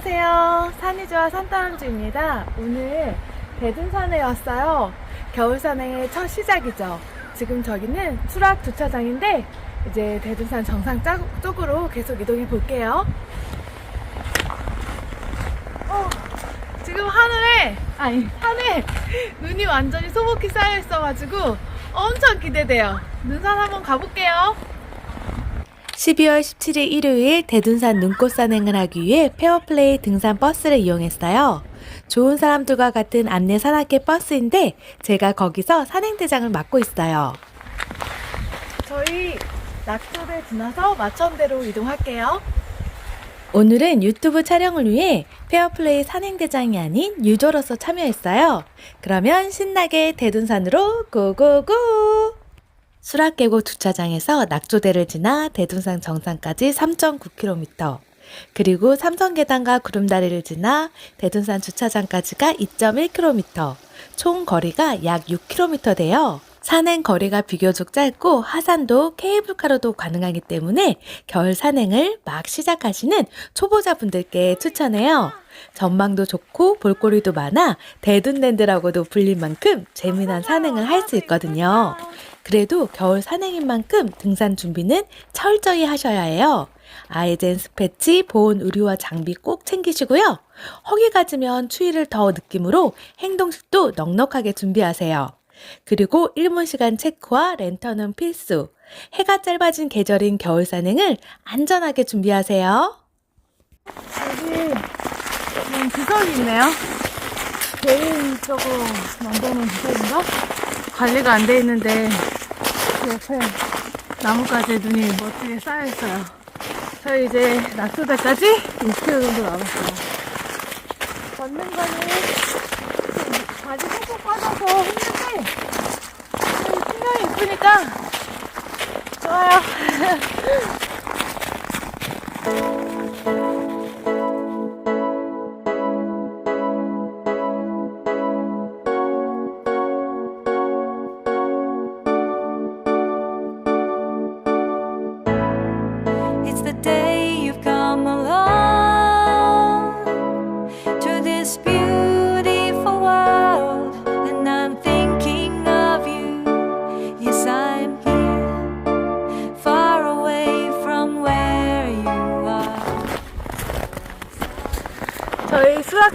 안녕하세요. 산이주와 산타랑주입니다. 오늘 대둔산에 왔어요. 겨울산행의 첫 시작이죠. 지금 저기는 수락 주차장인데 이제 대둔산 정상 짜- 쪽으로 계속 이동해 볼게요. 어, 지금 하늘에 아니 산에 눈이 완전히 소복히 쌓여 있어가지고 엄청 기대돼요. 눈산 한번 가볼게요 12월 17일 일요일 대둔산 눈꽃 산행을 하기 위해 페어플레이 등산 버스를 이용했어요. 좋은 사람들과 같은 안내 산악회 버스인데 제가 거기서 산행대장을 맡고 있어요. 저희 낙조를 지나서 마천대로 이동할게요. 오늘은 유튜브 촬영을 위해 페어플레이 산행대장이 아닌 유저로서 참여했어요. 그러면 신나게 대둔산으로 고고고! 수락계곡 주차장에서 낙조대를 지나 대둔산 정상까지 3.9km, 그리고 삼성계단과 구름다리를 지나 대둔산 주차장까지가 2.1km, 총 거리가 약 6km 돼요. 산행 거리가 비교적 짧고 하산도 케이블카로도 가능하기 때문에 겨울 산행을 막 시작하시는 초보자분들께 추천해요. 전망도 좋고 볼거리도 많아 대둔랜드라고도 불릴 만큼 재미난 산행을 할 수 있거든요. 그래도 겨울 산행인 만큼 등산 준비는 철저히 하셔야 해요. 아이젠 스패치, 보온 의류와 장비 꼭 챙기시고요. 허기 가지면 추위를 더 느낌으로 행동식도 넉넉하게 준비하세요. 그리고 1분 시간 체크와 랜턴은 필수. 해가 짧아진 계절인 겨울 산행을 안전하게 준비하세요. 여기 음, 구석이 있네요. 개인적으로 만드는 구석인가? 관리가 안 돼 있는데 그 옆에 나뭇가지에 눈이 멋지게 쌓여 있어요. 저희 이제 낙수대까지 6km 정도 남았어요. 걷는 거는 좀 바지 푹푹 빠져서 힘든데 좀 풍경이 이쁘니까 좋아요.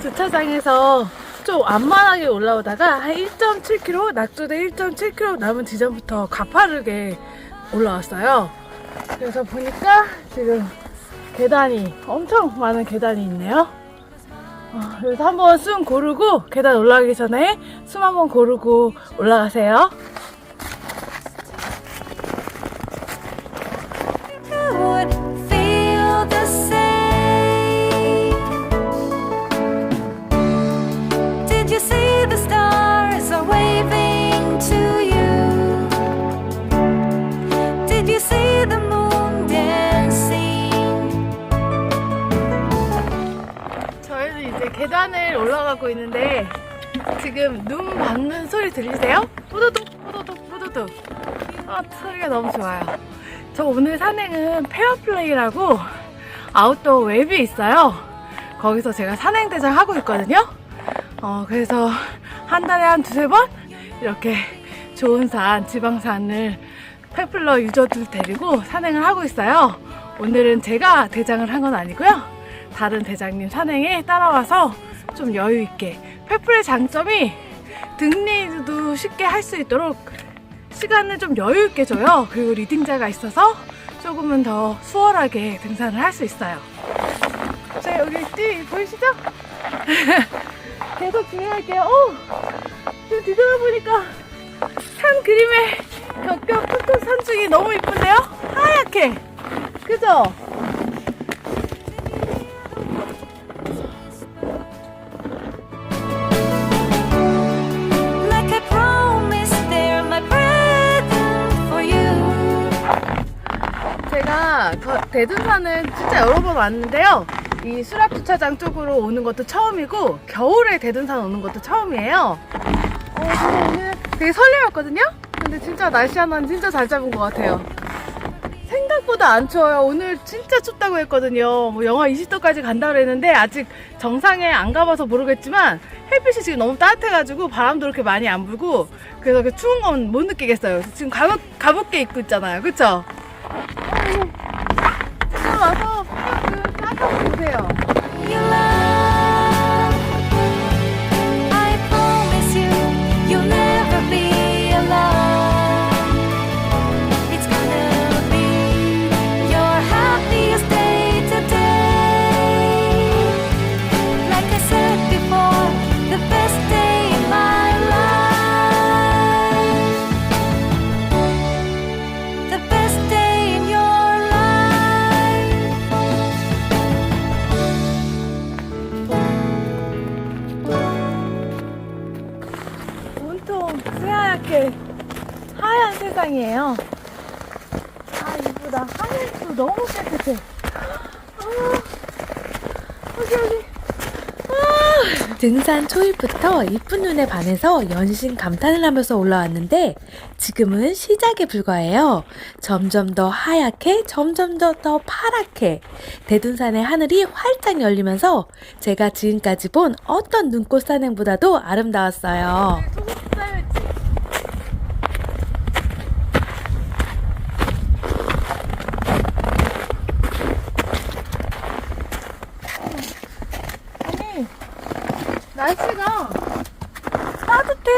주차장에서 좀 완만하게 올라오다가 한 1.7km, 낙조대 1.7km 남은 지점부터 가파르게 올라왔어요. 그래서 보니까 지금 계단이 엄청 많은 계단이 있네요. 어, 그래서 한번 숨 고르고 계단 올라가기 전에 숨 한번 고르고 올라가세요. 계단을 올라가고 있는데 지금 눈 맞는 소리 들리세요? 뿌두둑 뿌두둑 뿌두둑. 아 소리가 너무 좋아요. 저 오늘 산행은 페어플레이라고 아웃도어 웹이 있어요. 거기서 제가 산행 대장 하고 있거든요. 어 그래서 한 달에 한 두세 번 이렇게 좋은 산 지방산을 페플러 유저들 데리고 산행을 하고 있어요. 오늘은 제가 대장을 한 건 아니고요 다른 대장님 산행에 따라와서 좀 여유 있게 페플의 장점이 등리도 쉽게 할 수 있도록 시간을 좀 여유 있게 줘요. 그리고 리딩자가 있어서 조금은 더 수월하게 등산을 할 수 있어요. 자 여기 띠 보이시죠? 계속 진행할게요. 오! 지금 뒤돌아보니까 산 그림의 겹겹 툭툭 산중이 너무 이쁜데요? 하얗게 그죠? 대둔산은 진짜 여러 번 왔는데요. 이 수락 주차장 쪽으로 오는 것도 처음이고 겨울에 대둔산 오는 것도 처음이에요. 어, 오늘 되게 설레었거든요. 근데 진짜 날씨 하나는 진짜 잘 잡은 것 같아요. 생각보다 안 추워요. 오늘 진짜 춥다고 했거든요. 뭐 영하 20도까지 간다고 했는데 아직 정상에 안 가봐서 모르겠지만 햇빛이 지금 너무 따뜻해가지고 바람도 그렇게 많이 안 불고 그래서 그 추운 건 못 느끼겠어요. 지금 가볍, 가볍게 입고 있잖아요. 그쵸? 와서 그 따뜻한 보세요. 등산 초입부터 이쁜 눈에 반해서 연신 감탄을 하면서 올라왔는데 지금은 시작에 불과해요. 점점 더 하얗게 점점 더, 더 파랗게 대둔산의 하늘이 활짝 열리면서 제가 지금까지 본 어떤 눈꽃 산행보다도 아름다웠어요. 아니 날씨가 따뜻해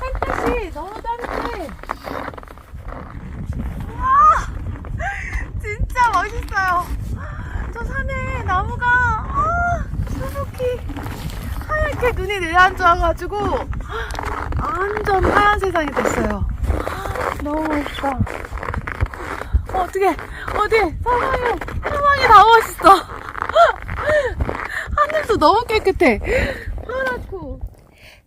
햇빛이 너무 따뜻해 와 진짜 멋있어요 저 산에 나무가 아, 수북히 하얗게 눈이 내려앉아가지고 완전 세상이 됐어요. 너무 멋있다. 어, 어떻게 어디? 사방에 사방이 다 멋있어. 하늘도 너무 깨끗해.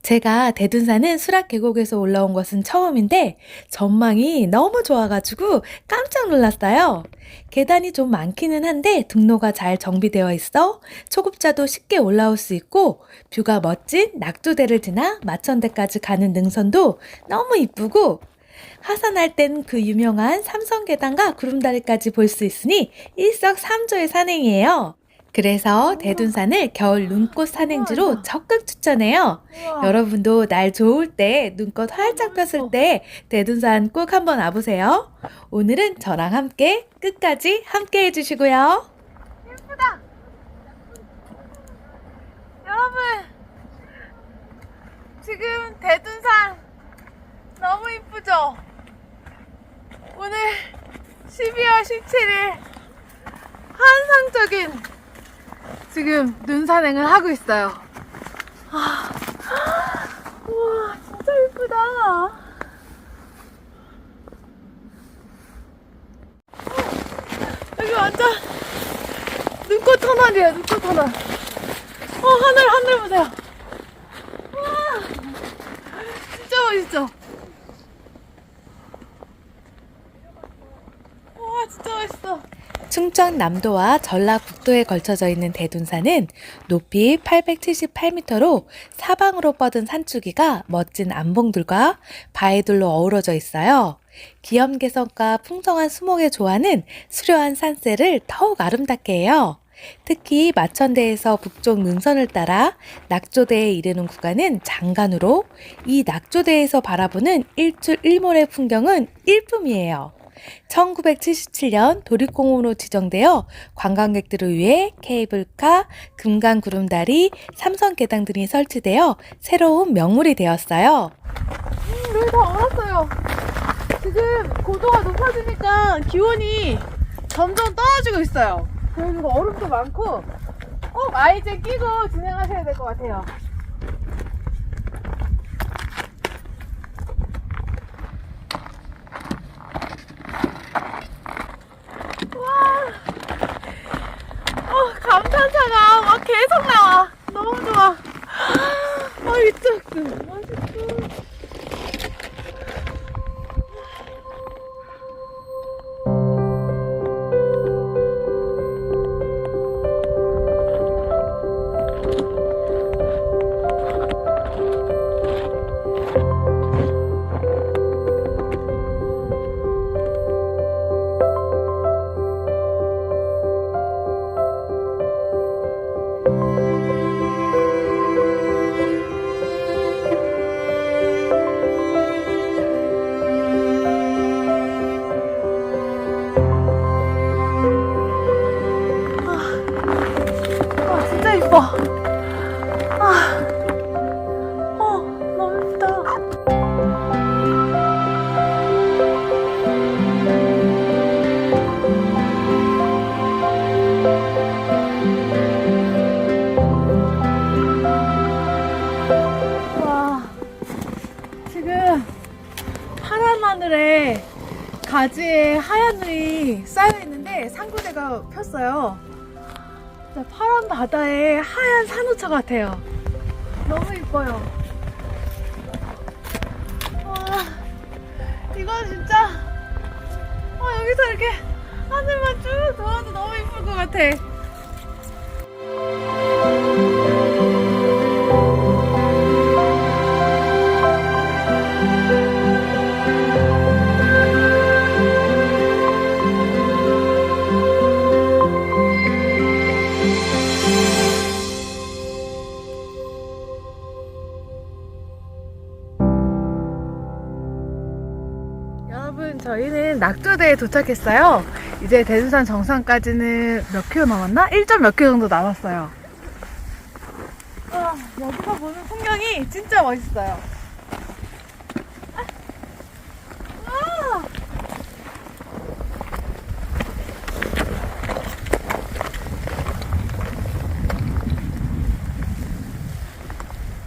제가 대둔산은 수락 계곡에서 올라온 것은 처음인데 전망이 너무 좋아가지고 깜짝 놀랐어요. 계단이 좀 많기는 한데 등로가 잘 정비되어 있어 초급자도 쉽게 올라올 수 있고 뷰가 멋진 낙조대를 지나 마천대까지 가는 능선도 너무 이쁘고 하산할 땐 그 유명한 삼성계단과 구름다리까지 볼 수 있으니 일석삼조의 산행이에요. 그래서 대둔산을 겨울 눈꽃 산행지로 적극 추천해요. 여러분도 날 좋을 때 눈꽃 활짝 폈을 때 대둔산 꼭 한번 와보세요. 오늘은 저랑 함께 끝까지 함께 해주시고요. 예쁘다. 여러분 지금 대둔산 너무 이쁘죠? 오늘 12월 17일 환상적인 지금 눈산행을 하고 있어요. 아, 우와, 진짜 예쁘다. 여기 완전 눈꽃 터널이에요, 눈꽃 터널. 어, 하늘, 하늘 보세요. 와, 진짜 멋있죠? 와, 진짜 멋있어. 충청 남도와 전라북도에 걸쳐져 있는 대둔산은 높이 878m로 사방으로 뻗은 산주기가 멋진 암봉들과 바위들로 어우러져 있어요. 기염개성과 풍성한 수목의 조화는 수려한 산세를 더욱 아름답게 해요. 특히 마천대에서 북쪽 능선을 따라 낙조대에 이르는 구간은 장간으로 이 낙조대에서 바라보는 일출 일몰의 풍경은 일품이에요. 1977년 도립공원으로 지정되어 관광객들을 위해 케이블카, 금강구름다리, 삼성계단 등이 설치되어 새로운 명물이 되었어요. 음, 여기 다 얼었어요. 지금 고도가 높아지니까 기온이 점점 떨어지고 있어요. 그리고 얼음도 많고 꼭 아이젠 끼고 진행하셔야 될 것 같아요. 폈어요. 파란 바다에 하얀 산호초 같아요. 너무 이뻐요. 와, 이거 진짜 와, 여기서 이렇게 하늘만 쭉 도와도 너무 이쁠 것 같아. 낙조대에 도착했어요. 이제 대두산 정상까지는 몇 킬로 남았나? 1점 몇 킬로 정도 남았어요. 아, 여기서 보는 풍경이 진짜 멋있어요.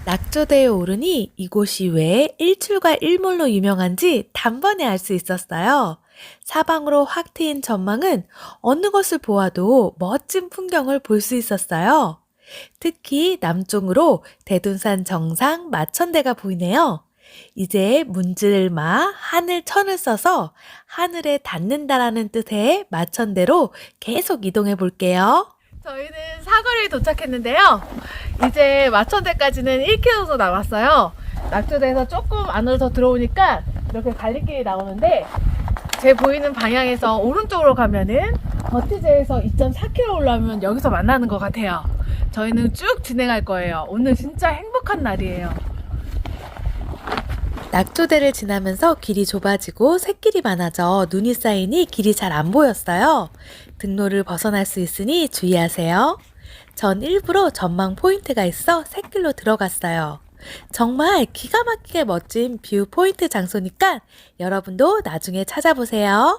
낙조대에 오르니 이곳이 왜 일출과 일몰로 유명한지 단번에 알 수 있었어요. 사방으로 확 트인 전망은 어느 것을 보아도 멋진 풍경을 볼 수 있었어요. 특히 남쪽으로 대둔산 정상 마천대가 보이네요. 이제 문질마 하늘 천을 써서 하늘에 닿는다라는 뜻의 마천대로 계속 이동해 볼게요. 저희는 사거리에 도착했는데요. 이제 마천대까지는 1km 정도 남았어요. 낙조대에서 조금 안으로 더 들어오니까 이렇게 갈림길이 나오는데 제 보이는 방향에서 오른쪽으로 가면은 버티제에서 2.4km 올라오면 여기서 만나는 것 같아요. 저희는 쭉 진행할 거예요. 오늘 진짜 행복한 날이에요. 낙조대를 지나면서 길이 좁아지고 샛길이 많아져 눈이 쌓이니 길이 잘 안 보였어요. 등로를 벗어날 수 있으니 주의하세요. 전 일부러 전망 포인트가 있어 샛길로 들어갔어요. 정말 기가 막히게 멋진 뷰 포인트 장소니까 여러분도 나중에 찾아보세요.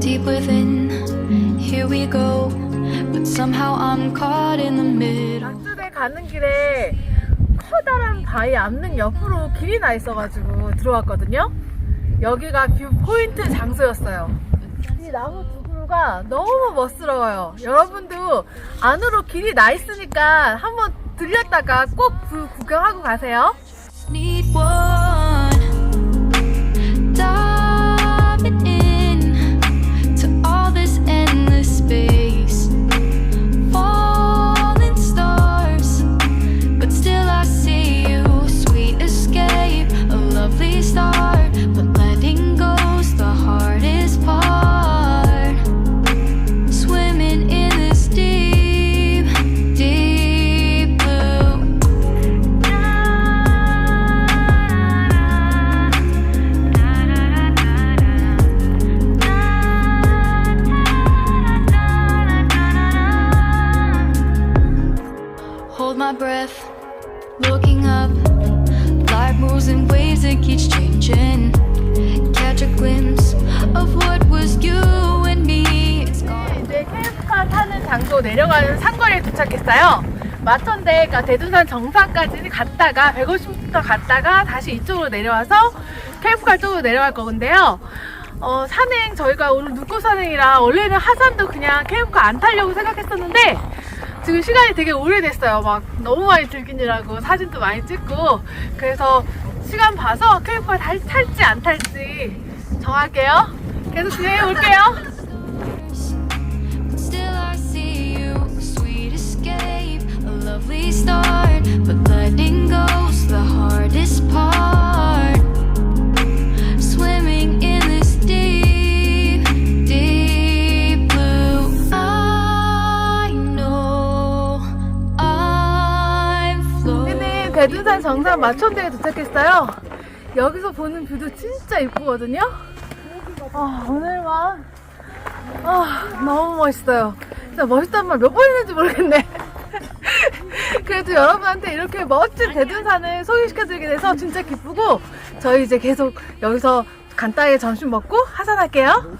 Deep within, here we go. But somehow I'm caught in the middle. 낙주대 가는 길에 바위 암릉 옆으로 길이 나 있어가지고 들어왔거든요. 여기가 뷰 포인트 장소였어요. 이 나무 두 그루가 너무 멋스러워요. 여러분도 안으로 길이 나 있으니까 한번 들렸다가 꼭그 구경하고 가세요. 도착했어요. 마천대 가 대둔산 정상까지 갔다가 150m 갔다가 다시 이쪽으로 내려와서 캠프카 쪽으로 내려갈 건데요. 어, 산행 저희가 오늘 눕고 산행이라 원래는 하산도 그냥 캠프카 안 타려고 생각했었는데 지금 시간이 되게 오래됐어요. 막 너무 많이 들기느라고 사진도 많이 찍고 그래서 시간 봐서 캠프카 다시 탈지 안 탈지 정할게요. 계속 진행해 볼게요. Lovely start. But letting go's the hardest part. Swimming in this deep, deep blue. I know, I 대둔산 정상 마천대에 도착했어요. 여기서 보는 뷰도 진짜 이쁘거든요. 아, 오늘만 아, 너무 멋있어요. 진짜 멋있단 말 몇 번 했는지 모르겠네. 그래도 여러분한테 이렇게 멋진 대둔산을 소개시켜드리게 돼서 진짜 기쁘고 저희 이제 계속 여기서 간단하게 점심 먹고 하산할게요.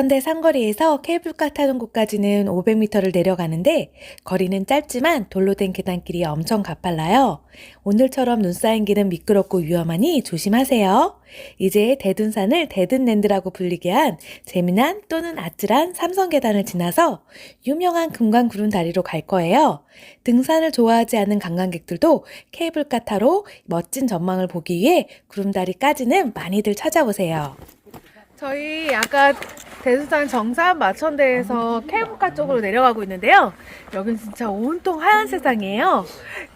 마천대 상거리에서 케이블카 타는 곳까지는 500m를 내려가는데 거리는 짧지만 돌로 된 계단길이 엄청 가팔라요. 오늘처럼 눈 쌓인 길은 미끄럽고 위험하니 조심하세요. 이제 대둔산을 대둔랜드라고 불리게 한 재미난 또는 아찔한 삼성 계단을 지나서 유명한 금강 구름 다리로 갈 거예요. 등산을 좋아하지 않는 관광객들도 케이블카 타로 멋진 전망을 보기 위해 구름다리까지는 많이들 찾아오세요. 저희 아까 대수산 정산 마천대에서 케이블카 쪽으로 내려가고 있는데요. 여긴 진짜 온통 하얀 세상이에요.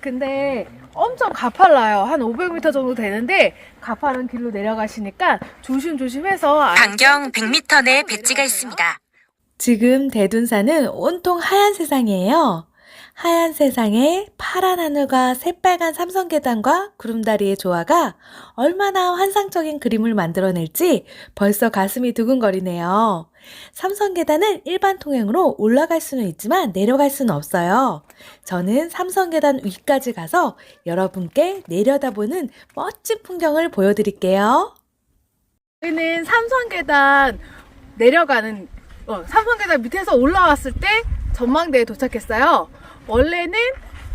근데 엄청 가팔라요. 한 500m 정도 되는데 가파른 길로 내려가시니까 조심조심해서 안- 반경 100m 내 배지가 있습니다. 지금 대둔산은 온통 하얀 세상이에요. 하얀 세상에 파란 하늘과 새빨간 삼성계단과 구름다리의 조화가 얼마나 환상적인 그림을 만들어낼지 벌써 가슴이 두근거리네요. 삼성계단은 일반 통행으로 올라갈 수는 있지만 내려갈 수는 없어요. 저는 삼성계단 위까지 가서 여러분께 내려다보는 멋진 풍경을 보여드릴게요. 여기는 삼성계단 내려가는 어, 삼성계단 밑에서 올라왔을 때 전망대에 도착했어요. 원래는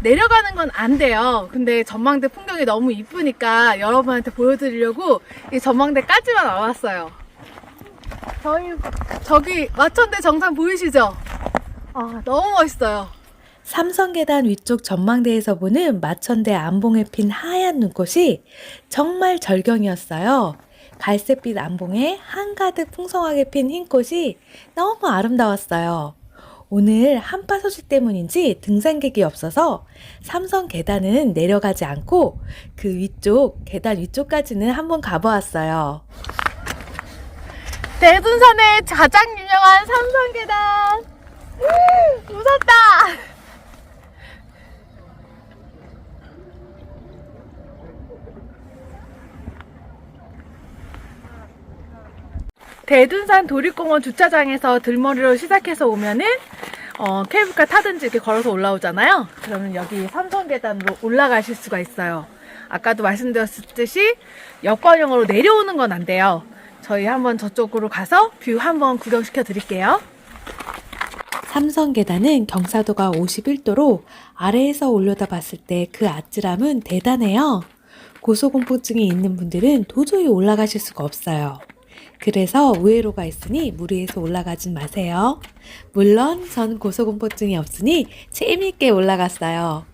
내려가는 건 안 돼요. 근데 전망대 풍경이 너무 이쁘니까 여러분한테 보여드리려고 이 전망대까지만 와봤어요. 저희 저기 마천대 정상 보이시죠? 아 너무 멋있어요. 삼성계단 위쪽 전망대에서 보는 마천대 안봉에 핀 하얀 눈꽃이 정말 절경이었어요. 갈색빛 안봉에 한가득 풍성하게 핀 흰꽃이 너무 아름다웠어요. 오늘 한파 소식 때문인지 등산객이 없어서 삼성 계단은 내려가지 않고 그 위쪽, 계단 위쪽까지는 한번 가보았어요. 대둔산의 가장 유명한 삼성 계단! 무섭다! 대둔산 도립공원 주차장에서 들머리로 시작해서 오면은 어, 케이블카 타든지 이렇게 걸어서 올라오잖아요. 그러면 여기 삼성 계단으로 올라가실 수가 있어요. 아까도 말씀드렸듯이 역광형으로 내려오는 건 안 돼요. 저희 한번 저쪽으로 가서 뷰 한번 구경시켜 드릴게요. 삼성 계단은 경사도가 51도로 아래에서 올려다 봤을 때 그 아찔함은 대단해요. 고소공포증이 있는 분들은 도저히 올라가실 수가 없어요. 그래서 우회로가 있으니 무리해서 올라가진 마세요. 물론 전 고소공포증이 없으니 재미있게 올라갔어요.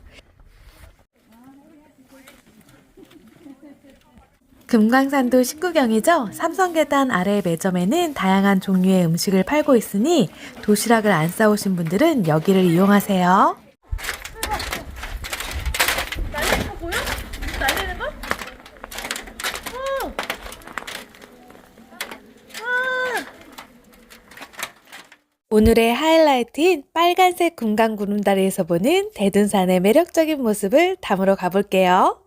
금강산도 식구경이죠. 삼성계단 아래 매점에는 다양한 종류의 음식을 팔고 있으니 도시락을 안 싸오신 분들은 여기를 이용하세요. 날리는 거 보여? 날리는 거? 어. 오늘의 하이라이트인 빨간색 금강 구름다리에서 보는 대둔산의 매력적인 모습을 담으러 가볼게요.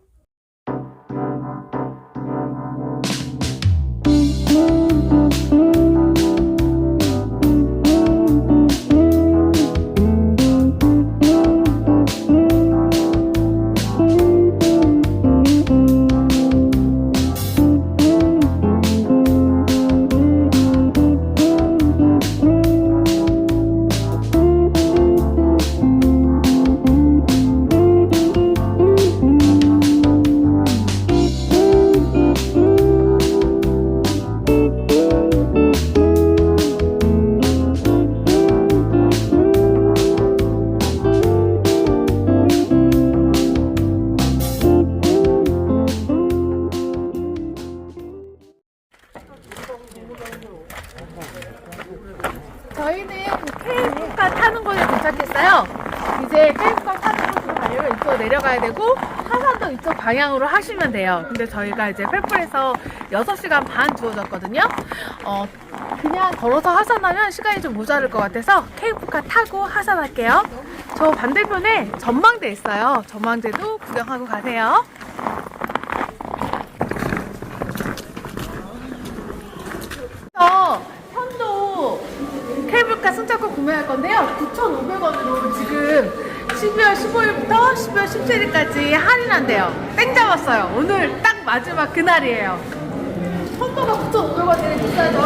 근데 저희가 이제 페플에서 6시간 반 주어졌거든요. 어, 그냥 걸어서 하산하면 시간이 좀 모자랄 것 같아서 케이블카 타고 하산할게요. 저 반대편에 전망대 있어요. 전망대도 구경하고 가세요. 저 편도 케이블카 승차권 구매할 건데요. 9,500원으로 지금 12월 15일부터 12월 17일까지 할인한대요. 땡 잡았어요. 오늘 딱 마지막 그날이에요. 편도가 9,500원이면 비싸죠?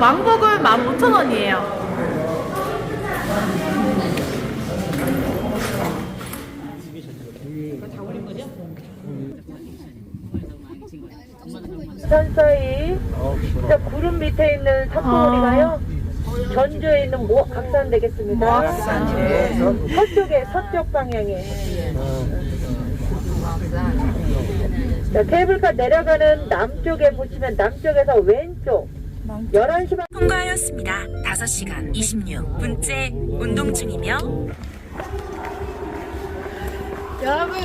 왕복은 15,000원이에요. 산사이 저 구름 밑에 있는 산봉우리가요 전주에 있는 모 악산 되겠습니다. 서쪽에 서쪽 방향에. 자, 케이블카 내려가는 남쪽에 보시면 남쪽에서 왼쪽 11시 반 통과하였습니다. 5시간 26분째 운동 중이며 여러분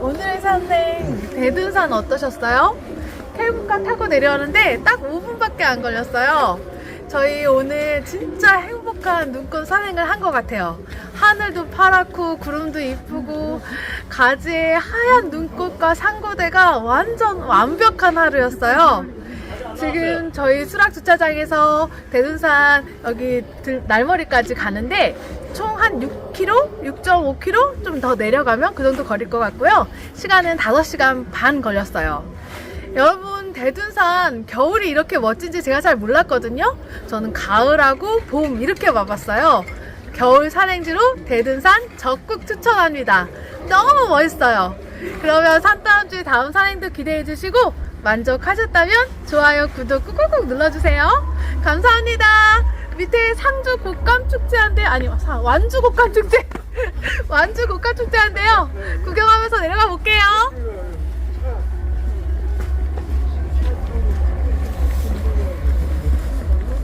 오늘의 산행 대둔산 어떠셨어요? 케이블카 타고 내려오는데 딱 5분밖에 안 걸렸어요. 저희 오늘 진짜 행복한 눈꽃 산행을 한 것 같아요. 하늘도 파랗고 구름도 이쁘고 가지에 하얀 눈꽃과 상고대가 완전 완벽한 하루였어요. 지금 저희 수락 주차장에서 대둔산 여기 들- 날머리까지 가는데 총 한 6km, 6.5km 좀 더 내려가면 그 정도 걸릴 것 같고요. 시간은 5시간 반 걸렸어요. 여러분 대둔산 겨울이 이렇게 멋진지 제가 잘 몰랐거든요. 저는 가을하고 봄 이렇게 와봤어요. 겨울 산행지로 대둔산 적극 추천합니다. 너무 멋있어요. 그러면 산다운주의 다음 산행도 기대해 주시고 만족하셨다면 좋아요, 구독 꾹꾹꾹 눌러주세요. 감사합니다. 밑에 상주 곶감 축제한데 아니 사- 완주 곶감 축제 완주 곶감 축제한데요. 구경하면서 내려가 볼게요.